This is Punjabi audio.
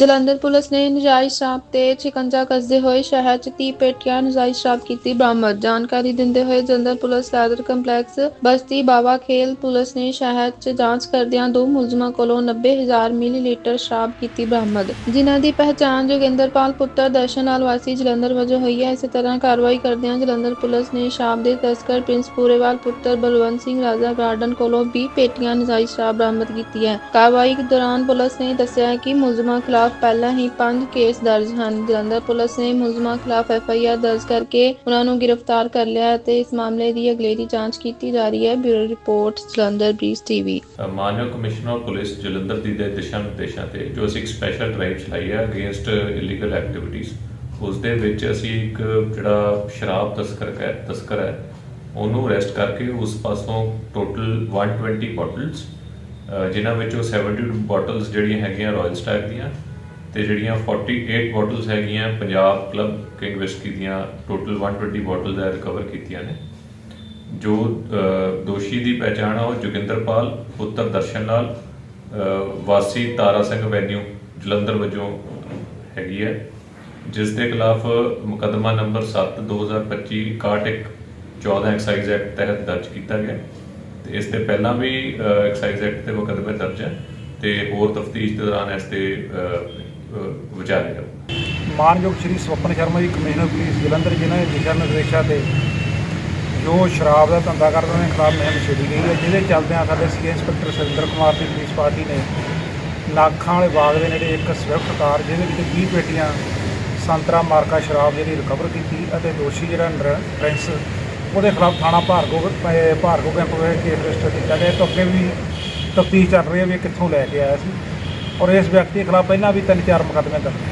ਜਲੰਧਰ ਪੁਲਿਸ ਨੇ ਨਜਾਇਜ਼ ਸ਼ਰਾਬ ਤੇ ਸ਼ਿਕੰਜਾ ਕੱਸਦੇ ਹੋਏ ਸ਼ਹਿਰ 'ਚ 30 ਪੇਟੀਆਂ ਨਜਾਇਜ਼ ਸ਼ਰਾਬ ਕੀਤੀ ਬਰਾਮਦ। ਜਾਣਕਾਰੀ ਦਿੰਦੇ ਹੋਏ Jalandhar police Sadar complex Basti Bawa Khel police ਨੇ ਸ਼ਹਿਰ 'ਚ ਜਾਂਚ ਕਰਦਿਆਂ ਦੋ ਮੁਲਜ਼ਮਾਂ ਕੋਲੋਂ 90000 ਮਿਲੀਲੀਟਰ ਸ਼ਰਾਬ ਕੀਤੀ ਬਰਾਮਦ। ਜਿਨ੍ਹਾਂ ਦੀ ਪਹਿਚਾਣ ਜੋਗਿੰਦਰਪਾਲ ਪੁੱਤਰ ਦਰਸ਼ਨ ਨਾਲ ਵਾਸੀ ਜਲੰਧਰ ਵਜੋਂ ਹੋਈ ਹੈ। ਇਸੇ ਤਰ੍ਹਾਂ ਕਾਰਵਾਈ ਕਰਦਿਆਂ ਜਲੰਧਰ ਪੁਲਿਸ ਨੇ ਸ਼ਰਾਬ ਦੇ ਤਸਕਰ ਪ੍ਰਿੰਸ ਪੂਰੇਵਾਲ ਪੁੱਤਰ ਬਲਵੰਤ ਸਿੰਘ ਰਾਜਾ ਗਾਰਡਨ ਕੋਲੋਂ 20 ਪੇਟੀਆਂ ਨਜਾਇਜ਼ ਸ਼ਰਾਬ ਬਰਾਮਦ ਕੀਤੀ ਹੈ। ਕਾਰਵਾਈ ਦੌਰਾਨ ਪੁਲਿਸ ਨੇ ਦੱਸਿਆ ਹੈ ਕਿ ਮੁਲਜ਼ਮਾਂ ਖਿਲਾਫ ਪਹਿਲਾਂ ਹੀ 5 ਕੇਸ ਦਰਜ ਹਨ। ਜਲੰਧਰ ਪੁਲਿਸ ਨੇ ਮੁਲਜ਼ਮਾਂ ਖਿਲਾਫ ਐਫ ਆਈ ਆਰ ਦਰਜ ਕਰਕੇ ਉਹਨਾਂ ਨੂੰ ਗ੍ਰਿਫਤਾਰ ਕਰ ਲਿਆ ਹੈ ਇਸ ਮਾਮਲੇ ਦੀ ਅਗਲੇਰੀ ਜਾਂਚ ਕੀਤੀ ਜਾ ਰਹੀ ਹੈ। Bureau report, Jalandhar Breeze TV. ਮਾਨਯੋਗ ਕਮਿਸ਼ਨਰ ਪੁਲਿਸ ਜਲੰਧਰ ਦੀ ਦੇ ਦਿਸ਼ਾ ਨਿਰਦੇਸ਼ਾਂ ਤੇ ਜੋ ਅਸੀਂ ਇੱਕ ਸਪੈਸ਼ਲ ਡਰਾਈਵ ਚਲਾਈ ਹੈ ਅਗੇਂਸਟ ਇਲੀਗਲ ਐਕਟੀਵਿਟੀਜ਼ ਉਸ ਦੇ ਵਿੱਚ ਅਸੀਂ ਇੱਕ ਜਿਹੜਾ ਸ਼ਰਾਬ ਤਸਕਰ ਹੈ ਤਸਕਰ ਹੈ, ਉਹਨੂੰ ਅਰੈਸਟ ਕਰਕੇ ਉਸ ਪਾਸੋਂ ਟੋਟਲ 120 ਬੋਟਲਸ ਜਿਨ੍ਹਾਂ ਵਿੱਚੋਂ 72 ਬੋਟਲਸ ਜਿਹੜੀਆਂ ਹੈਗੀਆਂ ਰਾਇਲ ਸਟੈਗ ਦੀਆਂ ਤੇ ਜਿਹੜੀਆਂ 48 ਬੋਟਲਸ ਹੈਗੀਆਂ ਪੰਜਾਬ ਕਲੱਬ ਕਿੰਗ ਵਿਸਕੀ ਦੀਆਂ ਟੋਟਲ 120 ਬੋਟਲਸ ਹੈ ਰਿਕਵਰ ਕੀਤੀਆਂ ਨੇ। ਜੋ ਦੋਸ਼ੀ ਦੀ ਪਛਾਣ ਆ ਉਹ ਜੋਗਿੰਦਰਪਾਲ ਪੁੱਤਰ ਦਰਸ਼ਨ ਲਾਲ ਵਾਸੀ ਤਾਰਾ ਸਿੰਘ ਵੈਨਿਊ ਜਲੰਧਰ ਵਜੋਂ ਹੈਗੀ ਹੈ। ਜਿਸ ਦੇ ਖਿਲਾਫ ਮੁਕੱਦਮਾ ਨੰਬਰ 7 2025 61 14 ਐਕਸਾਈਜ਼ ਐਕਟ ਤਹਿਤ ਦਰਜ ਕੀਤਾ ਗਿਆ। ਤੇ ਇਸ ਤੇ ਪਹਿਲਾਂ ਵੀ ਐਕਸਾਈਜ਼ ਐਕਟ ਤੇ ਮੁਕੱਦਮੇ ਦਰਜ ਹੈ। ਤੇ ਹੋਰ ਤਫਤੀਸ਼ ਦੇ ਦੌਰਾਨ ਇਸ ਤੇ ਵਿਚਾਰਿਆ ਜਾਊ ਮਾਨਯੋਗ ਸ਼੍ਰੀ ਸਵਪਨ ਸ਼ਰਮਾ ਜੀ, ਕਮਿਸ਼ਨਰ ਪੁਲਿਸ, ਜਲੰਧਰ ਜਿਨ੍ਹਾਂ ਦੇ ਦਿਸ਼ਾ ਨਿਰਦੇਸ਼ਾਂ ਤੇ ਜੋ ਸ਼ਰਾਬ ਦਾ ਧੰਦਾ ਕਰਦੇ ਉਹਨਾਂ ਦੇ ਖਿਲਾਫ ਮੁਹਿੰਮ ਛੇੜੀ ਗਈ ਹੈ, ਜਿਹਦੇ ਚੱਲਦਿਆਂ ਸਾਡੇ ਸੀ ਇੰਸਪੈਕਟਰ ਸੁਰਿੰਦਰ ਕੁਮਾਰ ਦੀ ਪੁਲਿਸ ਪਾਰਟੀ ਨੇ ਲਾਖਾਂ ਵਾਲੇ ਬਾਗ ਦੇ ਨੇੜੇ ਇੱਕ ਸਵਿਫਟ ਕਾਰ, ਜਿਹਦੇ ਵਿੱਚ 20 ਪੇਟੀਆਂ, ਸੰਤਰਾ ਮਾਰਕਾ ਸ਼ਰਾਬ ਜਿਹੜੀ ਰਿਕਵਰ ਕੀਤੀ ਅਤੇ ਦੋਸ਼ੀ ਜਿਹੜਾ ਨਰ- ਪ੍ਰਿੰਸ, ਉਹਦੇ ਖਿਲਾਫ ਥਾਣਾ ਭਾਰਗੋ ਭਾਰਗੋ ਕੈਂਪ ਵਿੱਚ ਕੇਸ ਰਜਿਸਟਰ ਕੀਤਾ ਗਿਆ। ਤੋਂ ਅੱਗੇ ਵੀ ਤਫਤੀਸ਼ ਚੱਲ ਰਹੀ ਹੈ ਵੀ ਇਹ ਕਿੱਥੋਂ ਲੈ ਕੇ ਆਇਆ ਸੀ। ਔਰ ਇਸ ਵਿਅਕਤੀ ਖਿਲਾਫ ਪਹਿਲਾਂ ਵੀ ਤਿੰਨ ਚਾਰ ਮੁਕੱਦਮੇ ਦਰਜ